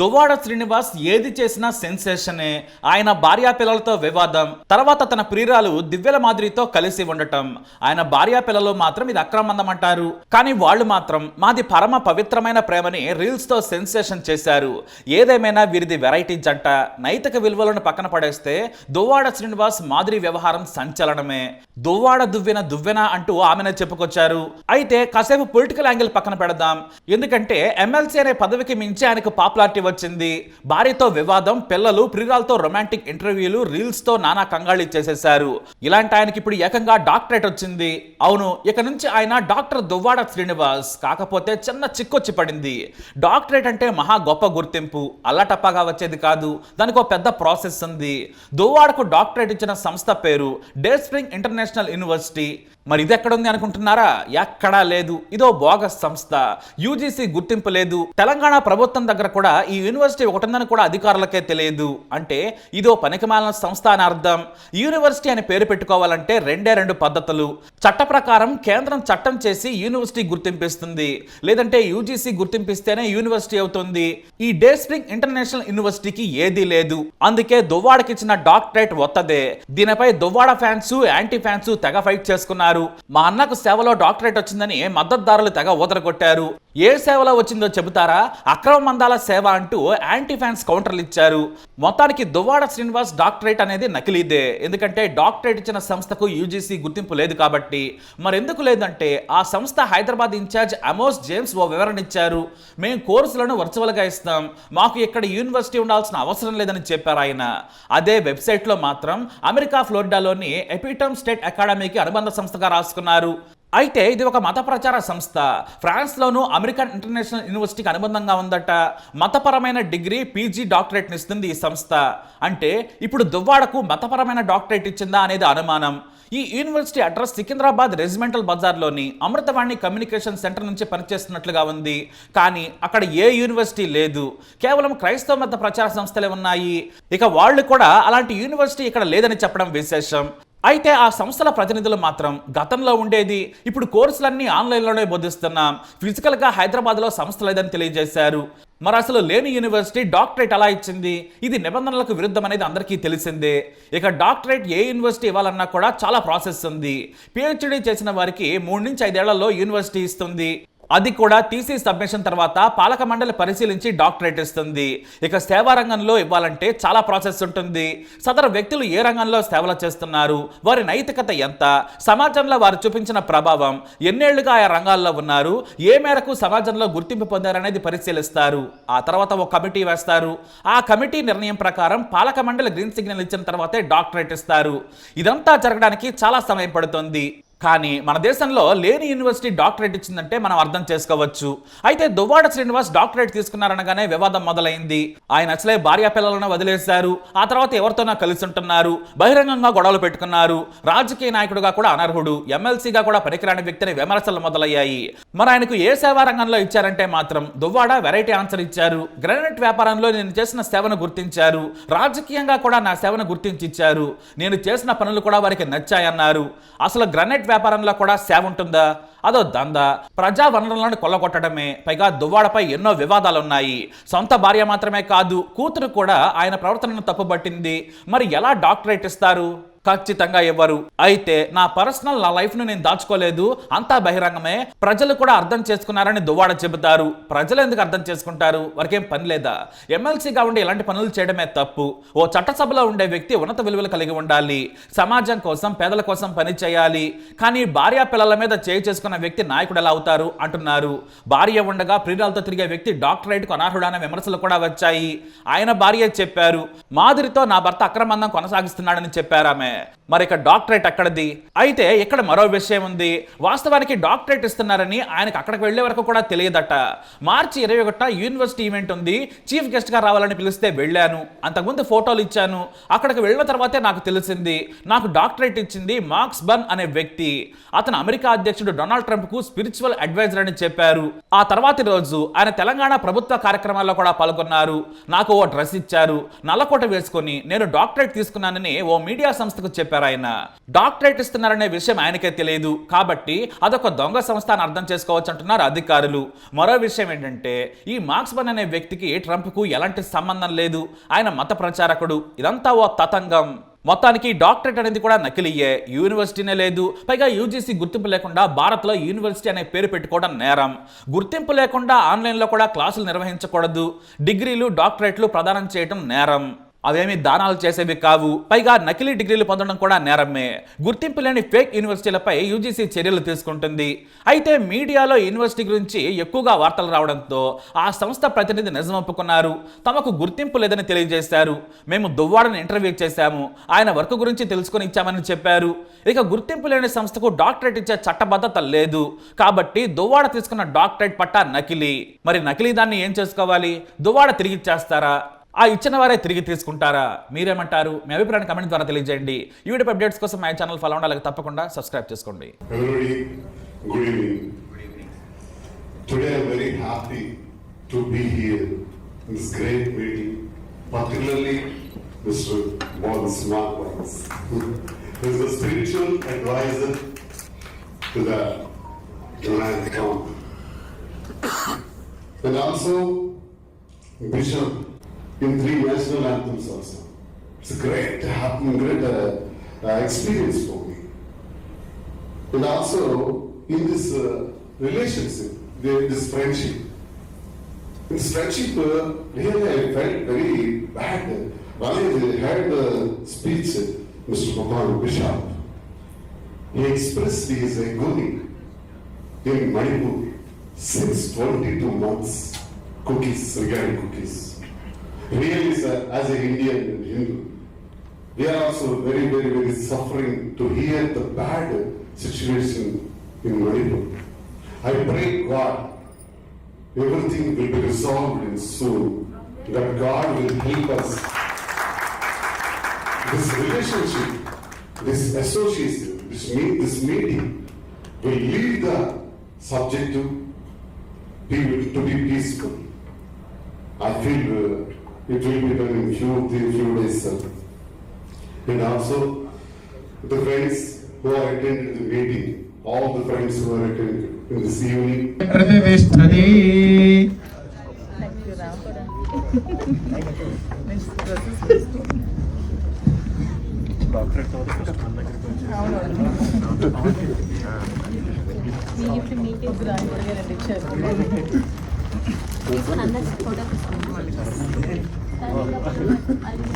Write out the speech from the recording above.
దువ్వాడ శ్రీనివాస్ ఏది చేసినా సెన్సేషనే. ఆయన భార్యా పిల్లలతో వివాదం తర్వాత తన ప్రియురాలు దివ్యల మాదిరితో కలిసి ఉండటం. ఆయన భార్యా పిల్లలు మాత్రం ఇది అక్రమందం అంటారు కానీ వాళ్ళు మాత్రం మాది పరమ పవిత్రమైన ప్రేమని రీల్స్తో సెన్సేషన్ చేశారు. ఏదేమైనా వీరిది వెరైటీ జంట. నైతిక విలువలను పక్కన పడేస్తే దువ్వాడ శ్రీనివాస్ మాదిరి వ్యవహారం సంచలనమే. దువ్వాడ దువ్వెన దువ్వెన అంటూ ఆమెనే చెప్పుకొచ్చారు. అయితే కాసేపు పొలిటికల్ యాంగిల్ పక్కన పెడదాం. ఎందుకంటే ఎమ్మెల్సీ అనే పదవికి మించి ఆయనకు పాపులారిటీ వచ్చింది. భార్యతో వివాదం పిల్లలు ప్రియురాలతో రొమాంటిక్ ఇంటర్వ్యూలు రీల్స్తో నానా కంగాళి చేసేశారు. ఇలాంటి ఆయనకి ఇప్పుడు ఏకంగా డాక్టరేట్ వచ్చింది. అవును ఇక నుంచి ఆయన డాక్టర్ దువ్వాడ శ్రీనివాస్. కాకపోతే చిన్న చిక్కొచ్చి పడింది. డాక్టరేట్ అంటే మహా గొప్ప గుర్తింపు. అల్లటప్పగా వచ్చేది కాదు. దానికి ఒక పెద్ద ప్రాసెస్ ఉంది. దువ్వాడకు డాక్టరేట్ ఇచ్చిన సంస్థ పేరు డే స్ప్రింగ్ ఇంటర్నేషనల్ యూనివర్సిటీ. మరి ఇది ఎక్కడుంది అనుకుంటున్నారా? ఎక్కడా లేదు. ఇదో బోగస్ సంస్థ. యూజీసీ గుర్తింపు లేదు. తెలంగాణ ప్రభుత్వం దగ్గర కూడా ఈ యూనివర్సిటీ ఒకటిందని కూడా అధికారులకే తెలియదు. అంటే ఇదో పనికిమాలిన సంస్థ అని అర్థం. యూనివర్సిటీ అని పేరు పెట్టుకోవాలంటే రెండే రెండు పద్ధతులు. చట్ట ప్రకారం కేంద్రం చట్టం చేసి యూనివర్సిటీ గుర్తింపిస్తుంది. లేదంటే యూజీసీ గుర్తింపిస్తేనే యూనివర్సిటీ అవుతుంది. ఈ డే స్ప్రింగ్ ఇంటర్నేషనల్ యూనివర్సిటీకి ఏదీ లేదు. అందుకే దువ్వాడకి ఇచ్చిన డాక్టరేట్ వత్తదే దీనిపై దువ్వాడ ఫ్యాన్స్ యాంటీ ఫ్యాన్స్ తెగ ఫైట్ చేసుకున్నారు. మా అన్నకు సేవలో డాక్టరేట్ వచ్చిందని మద్దతుదారులు తెగ ఊదరగొట్టారు. ఏ సేవలో వచ్చిందో చెబుతారా? అక్రమ మందాల సేవ అంటూ యాంటీ ఫ్యాన్స్ కౌంటర్లు ఇచ్చారు. మొత్తానికి దువ్వాడ శ్రీనివాస్ డాక్టరేట్ అనేది నకిలీదే. ఎందుకంటే డాక్టరేట్ ఇచ్చిన సంస్థకు యూజీసీ గుర్తింపు లేదు కాబట్టి. మరెందుకు లేదంటే ఆ సంస్థ హైదరాబాద్ ఇన్ఛార్జ్ అమోస్ జేమ్స్ ఓ వివరణ ఇచ్చారు. మేము కోర్సులను వర్చువల్గా ఇస్తాం. మాకు ఇక్కడ యూనివర్సిటీ ఉండాల్సిన అవసరం లేదని చెప్పారు ఆయన. అదే వెబ్సైట్లో మాత్రం అమెరికా ఫ్లోరిడాలోని ఎపిటమ్ స్టేట్ అకాడమీకి అనుబంధ సంస్థగా రాసుకున్నారు. అయితే ఇది ఒక మత ప్రచార సంస్థ. ఫ్రాన్స్లోను అమెరికన్ ఇంటర్నేషనల్ యూనివర్సిటీకి అనుబంధంగా ఉందట. మతపరమైన డిగ్రీ పీజీ డాక్టరేట్ని ఇస్తుంది ఈ సంస్థ. అంటే ఇప్పుడు దువ్వాడకు మతపరమైన డాక్టరేట్ ఇచ్చిందా అనేది అనుమానం. ఈ యూనివర్సిటీ అడ్రస్ సికింద్రాబాద్ రెజిమెంటల్ బజార్లోని అమృతవాణి కమ్యూనికేషన్ సెంటర్ నుంచి పనిచేస్తున్నట్లుగా ఉంది. కానీ అక్కడ ఏ యూనివర్సిటీ లేదు. కేవలం క్రైస్తవ మత ప్రచార సంస్థలే ఉన్నాయి. ఇక వాళ్ళు కూడా అలాంటి యూనివర్సిటీ ఇక్కడ లేదని చెప్పడం విశేషం. అయితే ఆ సంస్థల ప్రతినిధులు మాత్రం గతంలో ఉండేది ఇప్పుడు కోర్సులన్నీ ఆన్లైన్లోనే బోధిస్తున్నాం. ఫిజికల్గా హైదరాబాద్లో సంస్థ లేదని తెలియజేశారు. మరి అసలు లేని యూనివర్సిటీ డాక్టరేట్ ఎలా ఇచ్చింది? ఇది నిబంధనలకు విరుద్ధం అనేది అందరికీ తెలిసిందే. ఇక డాక్టరేట్ ఏ యూనివర్సిటీ ఇవ్వాలన్నా కూడా చాలా ప్రాసెస్ ఉంది. పిహెచ్డీ చేసిన వారికి మూడు నుంచి ఐదేళ్ళలో యూనివర్సిటీ ఇస్తుంది. అది కూడా టీసీ సబ్మిషన్ తర్వాత పాలక మండలి పరిశీలించి డాక్టరేట్ ఇస్తుంది ఇక సేవా రంగంలో ఇవ్వాలంటే చాలా ప్రాసెస్ ఉంటుంది. సదరు వ్యక్తులు ఏ రంగంలో సేవలు చేస్తున్నారు? వారి నైతికత ఎంత? సమాజంలో వారు చూపించిన ప్రభావం ఎన్నేళ్ళుగా ఆయా రంగాల్లో ఉన్నారు. ఏ మేరకు సమాజంలో గుర్తింపు పొందారనేది పరిశీలిస్తారు. ఆ తర్వాత ఒక కమిటీ వేస్తారు. ఆ కమిటీ నిర్ణయం ప్రకారం పాలక మండలి గ్రీన్ సిగ్నల్ ఇచ్చిన తర్వాతే డాక్టరేట్ ఇస్తారు. ఇదంతా జరగడానికి చాలా సమయం పడుతుంది. కానీ మన దేశంలో లేని యూనివర్సిటీ డాక్టరేట్ ఇచ్చిందంటే మనం అర్థం చేసుకోవచ్చు. అయితే దువ్వాడ శ్రీనివాస్ డాక్టరేట్ తీసుకున్నారనగానే వివాదం మొదలైంది. ఆయన అసలే భార్య పిల్లలను వదిలేశారు. ఆ తర్వాత ఎవరితోనో కలిసి ఉంటున్నారు. బహిరంగంగా గొడవలు పెట్టుకున్నారు. రాజకీయ నాయకుడుగా కూడా అనర్హుడు. ఎమ్మెల్సీగా కూడా పనికిరాని వ్యక్తిని విమర్శలు మొదలయ్యాయి. మరి ఆయనకు ఏ సేవా రంగంలో ఇచ్చారంటే మాత్రం దువ్వాడ వెరైటీ ఆన్సర్ ఇచ్చారు. గ్రానైట్ వ్యాపారంలో నేను చేసిన సేవను గుర్తించారు. రాజకీయంగా కూడా నా సేవను గుర్తించి ఇచ్చారు నేను చేసిన పనులు కూడా వారికి నచ్చాయన్నారు. అసలు గ్రానైట్ వ్యాపారంలో కూడా సేవ ఉంటుందా? అదో దందా. ప్రజా వనరులను కొల్లగొట్టడమే పైగా దువ్వాడపై ఎన్నో వివాదాలు ఉన్నాయి సొంత భార్య మాత్రమే కాదు కూతురు కూడా ఆయన ప్రవర్తనను తప్పుబట్టింది మరి ఎలా డాక్టరేట్ ఇస్తారు? ఖచ్చితంగా ఇవ్వరు. అయితే నా పర్సనల్ నా లైఫ్ను నేను దాచుకోలేదు. అంతా బహిరంగమే. ప్రజలు కూడా అర్థం చేసుకున్నారని దువ్వాడ చెబుతారు. ప్రజలు ఎందుకు అర్థం చేసుకుంటారు? వారికేం పని లేదా? ఎమ్మెల్సీగా ఉండి ఇలాంటి పనులు చేయడమే తప్పు. ఓ చట్టసభలో ఉండే వ్యక్తి ఉన్నత విలువలు కలిగి ఉండాలి. సమాజం కోసం పేదల కోసం పని చేయాలి. కానీ భార్య పిల్లల మీద చేయి చేసుకున్న వ్యక్తి నాయకుడు ఎలా అవుతారు? అంటున్నారు. భార్య ఉండగా ప్రియురాలతో తిరిగే వ్యక్తి డాక్టరేట్కు అనర్హుడనే విమర్శలు కూడా వచ్చాయి. ఆయన భార్య చెప్పారు. మాదిరితో నా భర్త అక్రమందం కొనసాగిస్తున్నాడని చెప్పారు ఆమె. é. మరి ఇక డాక్టరేట్ అక్కడది. అయితే ఇక్కడ మరో విషయం ఉంది. వాస్తవానికి డాక్టరేట్ ఇస్తున్నారని ఆయనకు అక్కడికి వెళ్ళే వరకు కూడా తెలియదట. మార్చి ఇరవై ఒకట యూనివర్సిటీ ఈవెంట్ ఉంది. చీఫ్ గెస్ట్గా రావాలని పిలిస్తే వెళ్ళాను. అంతకుముందు ఫోటోలు ఇచ్చాను. అక్కడికి వెళ్ళిన తర్వాతే నాకు తెలిసింది. నాకు డాక్టరేట్ ఇచ్చింది మార్క్స్ బర్న్ అనే వ్యక్తి. అతను అమెరికా అధ్యక్షుడు డొనాల్డ్ ట్రంప్కు స్పిరిచువల్ అడ్వైజర్ అని చెప్పారు. ఆ తర్వాతి రోజు ఆయన తెలంగాణ ప్రభుత్వ కార్యక్రమాల్లో కూడా పాల్గొన్నారు. నాకు ఓ డ్రెస్ ఇచ్చారు. నల్లకోట వేసుకొని నేను డాక్టరేట్ తీసుకున్నానని ఓ మీడియా సంస్థకు చెప్పారు. అంటారు ఆయన. డాక్టరేట్ ఇస్తున్నారనే విషయం ఆయనకే తెలియదు. కాబట్టి అదొక దొంగ సంస్థ అని అర్థం చేసుకోవచ్చు అంటున్నారు అధికారులు. మరో విషయం ఏంటంటే ఈ మార్క్స్ బన్ అనే వ్యక్తికి ట్రంప్కు ఎలాంటి సంబంధం లేదు. ఆయన మత ప్రచారకుడు. ఇదంతా ఓ తతంగం. మొత్తానికి డాక్టరేట్ అనేది కూడా నకిలీయే. యూనివర్సిటీనే లేదు. పైగా యూజీసీ గుర్తింపు లేకుండా భారత్లో యూనివర్సిటీ అనే పేరు పెట్టుకోవడం నేరం. గుర్తింపు లేకుండా ఆన్లైన్లో కూడా క్లాసులు నిర్వహించకూడదు. డిగ్రీలు డాక్టరేట్లు ప్రదానం చేయడం నేరం. అవేమి దానాలు చేసేవి కావు. పైగా నకిలీ డిగ్రీలు పొందడం కూడా నేరమే. గుర్తింపు లేని ఫేక్ యూనివర్సిటీలపై యూజీసీ చర్యలు తీసుకుంటుంది. అయితే మీడియాలో యూనివర్సిటీ గురించి ఎక్కువగా వార్తలు రావడంతో ఆ సంస్థ ప్రతినిధి నిజం ఒప్పుకున్నారు. తమకు గుర్తింపు లేదని తెలియజేశారు. మేము దువ్వాడని ఇంటర్వ్యూ చేశాము. ఆయన వర్క్ గురించి తెలుసుకుని ఇచ్చామని చెప్పారు. ఇక గుర్తింపు లేని సంస్థకు డాక్టరేట్ ఇచ్చే చట్టబద్ధత లేదు. కాబట్టి దువ్వాడ తీసుకున్న డాక్టరేట్ పట్టా నకిలీ. మరి నకిలీ దాన్ని ఏం చేసుకోవాలి? దువ్వాడ తిరిగి ఇచ్చేస్తారా? ఆ ఇచ్చిన వారే తిరిగి తీసుకుంటారా? మీరేమంటారు? మీ అభిప్రాయాన్ని కమెంట్ ద్వారా తెలియజేయండి. యూట్యూబ్ అప్డేట్స్ కోసం మై ఛానల్ ఫాలో అవ్వండి తప్పకుండా. సబ్స్క్రైబ్ చేసుకోండి. in three national anthems also. It's a great, great uh, uh, experience for me. And also in this uh, relationship, this friendship. In this friendship, uh, really I felt very bad. When I heard the speech, Mr. Papan Bishop, he expressed his agony in Manipur since 22 months, cookies, regarding cookies. Really, sir, as an Indian and Hindu, we are also very, very, very suffering to hear the bad situation in Manipur. I pray God, everything will be resolved in soon. That God will help us. This relationship, this association, this, meet, this meeting will lead the subject to be, to be peaceful. I feel uh, it will be done in few, few days, sir. And also, the friends who attended the meeting, all the friends who are attending in this evening. తీసుకుని అందరి Thank you.